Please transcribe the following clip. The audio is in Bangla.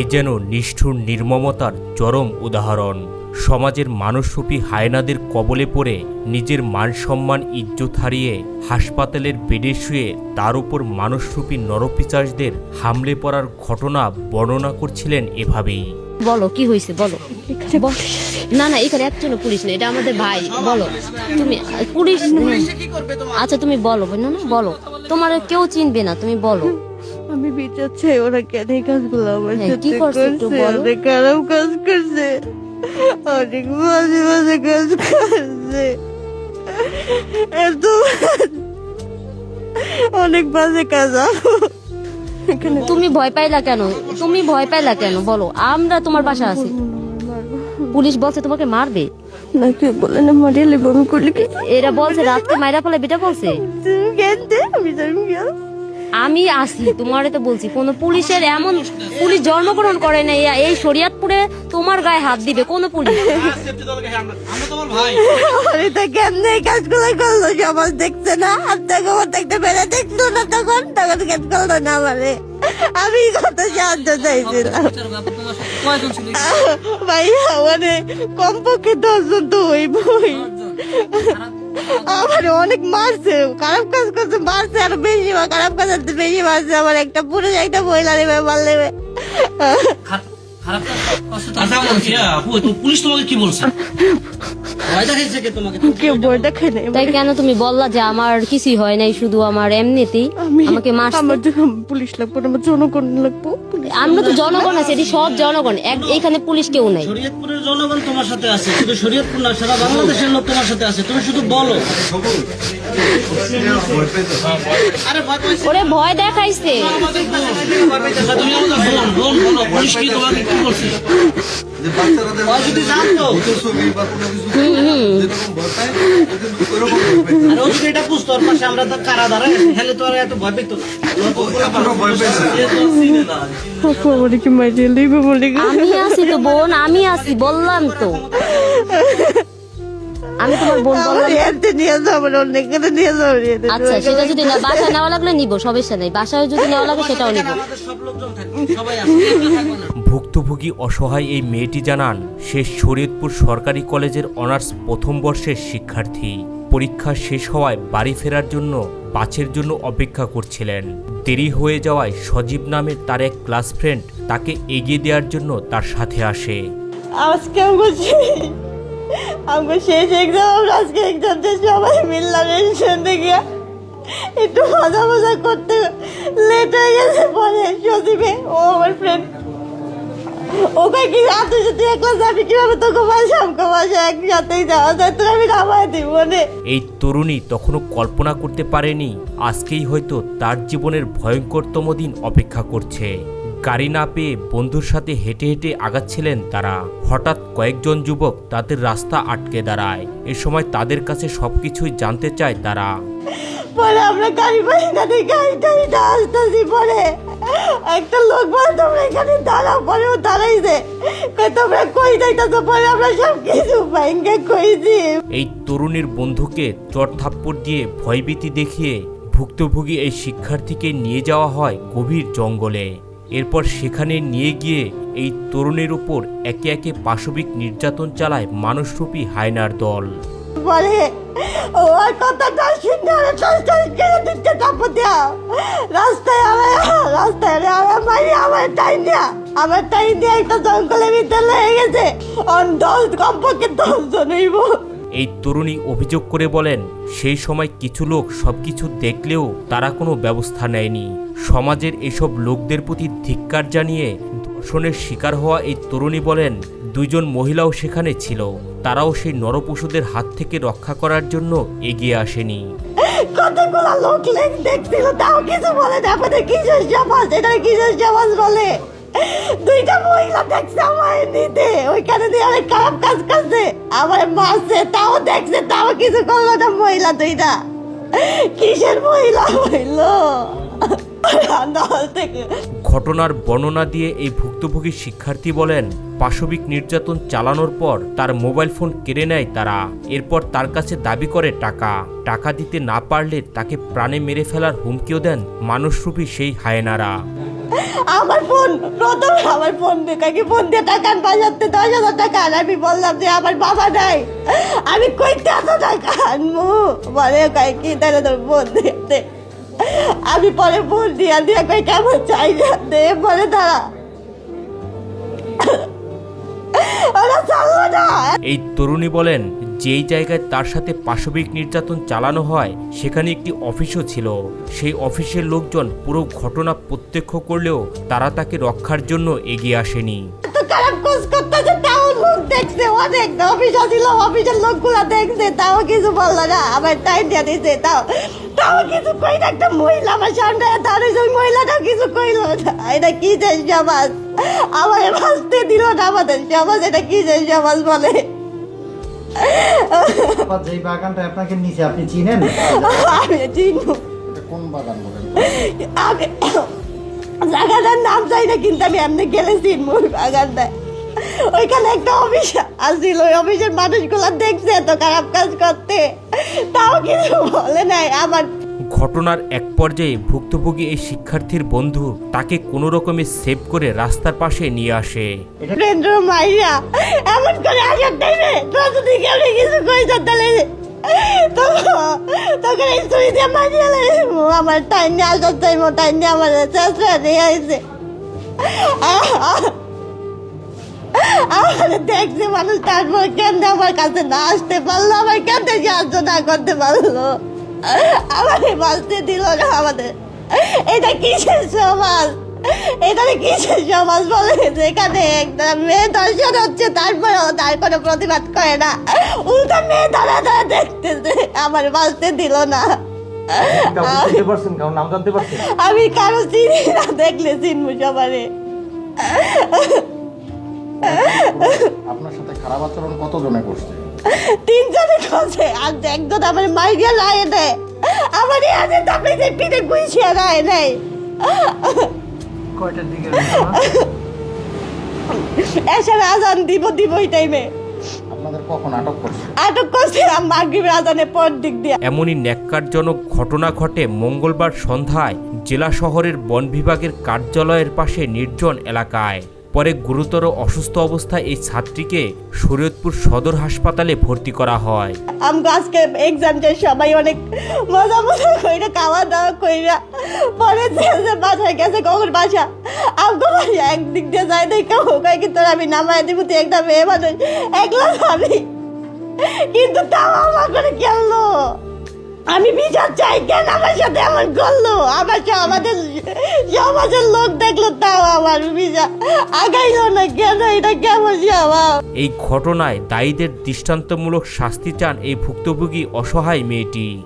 এ যেন নিষ্ঠুর নির্মমতার চরম উদাহরণ। সমাজের মানুষরূপী হায়নাদের কবলে পড়ে নিজের মান সম্মান ইজ্জত হারিয়ে হাসপাতালের বেডে শুয়ে তার উপর মানুষরূপী নরপিচাসদের হামলে পড়ার ঘটনা বর্ণনা করছিলেন এভাবেই। বলো কি হয়েছে বলো। না না এখানে একজনও পুলিশ নেই এটা আমাদের ভাই বলো। তুমি পুলিশ আচ্ছা তুমি বলো না না বলো। তোমার কেউ চিনবে না তুমি বলো। আমি বিচার চাই ওরা কেন এই কাজগুলো আমার হ্যাঁ, কি করছে অনেক খারাপ কাজ করছে। অনেক বাজে বাজে কাজ করছে। এত অনেক বাজে কাজ আপু। এখানে তুমি ভয় পাইলা কেন? তুমি ভয় পাইলা কেন? বলো আমরা তোমার বাসা আছি। পুলিশ বলছে তোমাকে মারবে। না কেউ বলে না বমি করলে কি? এরা বলছে মাইরা ফেলে বেটা বলছে। আমি আসি তোমারে তো বলছি। কোন পুলিশের এমন পুলিশ জন্মগ্রহণ করে না এই- শরিয়াতপুরে তোমার গায়ে হাত দিবে কোন পুলিশ আরে তা কেমনে কাজগুলো করল? সমাজ দেখছে না? আর তখন দেখতে পেরে দেখল না তখন? তখন কেন করল না আমারে? আমি কত সাহায্য চাইছিলাম। ভাইয়া মানে কমপক্ষে দশজন তো হইবই। আমার অনেক মারছে। খারাপ কাজ করছে মারছে আর বেশি খারাপ কাজ বেশি মারছে। আমার একটা পুরুষ একটা মহিলা নেবে। মাল আচ্ছা পুলিশ তোমাকে কি বলছে? কেউ বই দেখে নেই তাই কেন তুমি বললা যে আমার কিছুই হয় নাই শুধু আমার এমনিতেই? আমাকে আমার পুলিশ লাগবে আমার জনগণ লাগবো। আমরা তো জনগণ আছে এটি সব জনগণ। এক- এখানে পুলিশ কেউ নাই। শরীয়তপুরের জনগণ তোমার সাথে আছে শুধু শরীয়তপুর না সারা বাংলাদেশের লোক তোমার সাথে আছে তুমি শুধু বলো। ওরে ভয় দেখাইছে। আমরা তো কারা দাঁড়ায় হেলে তো আর এত ভয় পেতো না। আমি আসি তো বোন আমি আছি বললাম তো। আমি তোমার বোন এতে নিয়ে যাব অন্য এখানে নিয়ে যাব আচ্ছা সেটা যদি না বাসায় নেওয়া লাগলে নিব সমস্যা নেই। বাসায় যদি নেওয়া লাগে সেটাও নিব। ভুক্তভোগী অসহায় এই মেয়েটি জানান সে শরীয়তপুর সরকারি কলেজের অনার্স প্রথম বর্ষের শিক্ষার্থী। পরীক্ষা শেষ হওয়ায় বাড়ি ফেরার জন্য বাছের জন্য অপেক্ষা করছিলেন। দেরি হয়ে যাওয়ায় সজীব নামের তার এক ক্লাস ফ্রেন্ড তাকে এগিয়ে দেওয়ার জন্য তার সাথে আসে। আজকে আমাকে শেষ এক্সাম আমরা আজকে এক্সাম দিয়ে সবাই মিললাম এক্সাম থেকে একটু মজা মজা করতে লেট হয়ে গেছে পরে সজীবে ও আমার ফ্রেন্ড ওকে কি রাতে যদি একলা যাবি? কীভাবে তোকে বাসা আমাকে বাসা একসাথেই যাওয়া যায় তোর আমি নামায় দিব মানে এই তরুণী তখনও কল্পনা করতে পারেনি, আজকেই হয়তো তার জীবনের ভয়ঙ্করতম দিন অপেক্ষা করছে। গাড়ি না পেয়ে বন্ধুর সাথে হেঁটে হেঁটে আগাচ্ছিলেন তারা। হঠাৎ কয়েকজন যুবক তাদের রাস্তা আটকে দাঁড়ায়। এ সময় তাদের কাছে সবকিছুই জানতে চায় তারা। পরে আমরা গাড়ি পাই না গাড়ি টাড়িটা আসতেছি পরে। একটা লোক বলে তোমরা এখানে দাঁড়াও। পরে ও দাঁড়াইছে। তোমরা কই যাইতেছো? পরে আমরা সব কিছু ব্যাংকে কইছি। এই তরুণীর বন্ধুকে চর থাপ্পড় দিয়ে ভয়ভীতি দেখিয়ে ভুক্তভোগী এই শিক্ষার্থীকে নিয়ে যাওয়া হয় গভীর জঙ্গলে। এরপর সেখানে নিয়ে গিয়ে এই তরুণীর উপর একে একে পাশবিক নির্যাতন চালায় মানুষরূপী হায়নার দল। পরে ও আর কথাটা শুনে ওরা টাস টাস কেড়ে দিচ্ছে তারপর দেওয়া রাস্তায় আমার রাস্তায় আমার মারি আমার টাইম দেয়া আমার টাইম দিয়ে একটা জঙ্গলের ভিতরে লেগে গেছে। অন দশ কমপক্ষে দশ জন হইব এই তরুণী অভিযোগ করে বলেন, সেই সময় কিছু লোক সব কিছু দেখলেও তারা কোনো ব্যবস্থা নেয়নি। সমাজের এসব লোকদের প্রতি ধিক্কার জানিয়ে ধর্ষণের শিকার হওয়া এই তরুণী বলেন, দুইজন মহিলাও সেখানে ছিল। তারাও সেই নরপশুদের হাত থেকে রক্ষা করার জন্য এগিয়ে আসেনি। কতগুলো লোক লেগ দেখছিল, তাও কিছু বলে না, আমাদের কিসের সমাজ? এটা সমাজ বলে? তাও দেখছে, তাও কিসের মহিলা ঘটনার বর্ণনা দিয়ে এই ভুক্তভোগী শিক্ষার্থী বলেন, পাশবিক নির্যাতন চালানোর পর তার মোবাইল ফোন কেড়ে নেয় তারা। এরপর তার কাছে দাবি করে টাকা। টাকা দিতে না পারলে তাকে প্রাণে মেরে ফেলার হুমকিও দেন মানুষরূপী সেই হায়নারা। আমার ফোন প্রথমে আমার ফোন কাকে ফোন দিয়ে টাকা বাজাতে দশ হাজার টাকা। আর আমি বললাম যে, আমার বাবা নাই। আমি কইতে এত টাকা আনব? বলে, কয়, কি তাহলে তোর ফোন দিয়ে। আমি পরে ফোন দিয়া দিয়া কই কেমন চাই দে, বলে ওরা এই তরুণী বলেন যেই জায়গায় তার সাথে পাশবিক নির্যাতন চালানো হয়, সেখানে একটি অফিসও ছিল। সেই অফিসের লোকজন পুরো ঘটনা প্রত্যক্ষ করলেও তারা তাকে রক্ষার জন্য এগিয়ে আসেনি। দেখছে দেখছে, তাও কিছু তাও তাও কিছু একটা মহিলা ওই কিছু না, এটা কি দিল আমাদের সমাজ, এটা কি যে সমাজ বলে? যেই বাগানটা আপনাকে নিচে আপনি চিনেন? আমি চিনব। কোন বাগান বলেন? আমি জায়গাটার নাম চাই না কিন্তু আমি এমনি গেলে চিনব ওই বাগানটায়। ওইখানে একটা অফিস আসছিল ওই অফিসের মানুষগুলো দেখছে এত খারাপ কাজ করতে। তাও কিছু বলে নাই আমার ঘটনার এক পর্যায়ে ভুক্তভোগী এই শিক্ষার্থীর বন্ধু তাকে কোনো রকমে সেভ করে রাস্তার পাশে নিয়ে আসে। এমন আমার টাইম নিয়ে টাইম নিয়ে আমার আমার দেখছে মানুষ তারপর কেন আমার কাছে না আসতে পারল, আমার কেন সাহায্য না করতে পারল। আমার বাঁচতে দিল না আমাদের। এটা কিসের সমাজ? এটা কিসের সমাজ বলে যেখানে একটা মেয়ে দর্শন হচ্ছে তারপরেও তার কোনো প্রতিবাদ করে না। উল্টা মেয়ে দাঁড়া দাঁড়া দেখতেছে আমার বাঁচতে দিল না। আমি কারও চিনি না দেখলে চিনবো সবারে। আপনার সাথে খারাপ আচরণ কতজনে করছে? তিনজনে করছে আর একজন আমার মাইরিয়া রায় দেয়। আমার ইয়াতে তাপে যে পিঠে গুইছিয়া রায় নেই। কয়টার দিকে এসে আজান দিব দিব ওই টাইমে আপনাদের কখন আটক করছে? আটক করছে মাগরিবের আজানের পর দিক দিয়ে। এমনই ন্যাক্কারজনক ঘটনা ঘটে মঙ্গলবার সন্ধ্যায় জেলা শহরের বন বিভাগের কার্যালয়ের পাশে নির্জন এলাকায়। পরে গুরুতর অসুস্থ অবস্থায় এই ছাত্রীকে শরীয়তপুর সদর হাসপাতালে ভর্তি করা হয়। আমগো আজকে এক্সাম যে সবাই অনেক মজা মজা কইরা, খাওয়া দাওয়া কইরা পরে যে বাসায় গেছে, কখন বাসা? আমগো বাসা একদিক দিয়ে যাই দেখে কই কিন্তু আমি নামাই দিব, তুই একটা মেয়ে মানুষ, একলা যাবি কিন্তু তাও আমার করে গেলো আমি বিচার চাই কেন আমার সাথে এমন করল? আমার আমাদের সমাজের লোক দেখল তাও আমার বিচার আগাইলো না কেন? এটা কেমন এই ঘটনায় দায়ীদের দৃষ্টান্তমূলক শাস্তি চান এই ভুক্তভোগী অসহায় মেয়েটি।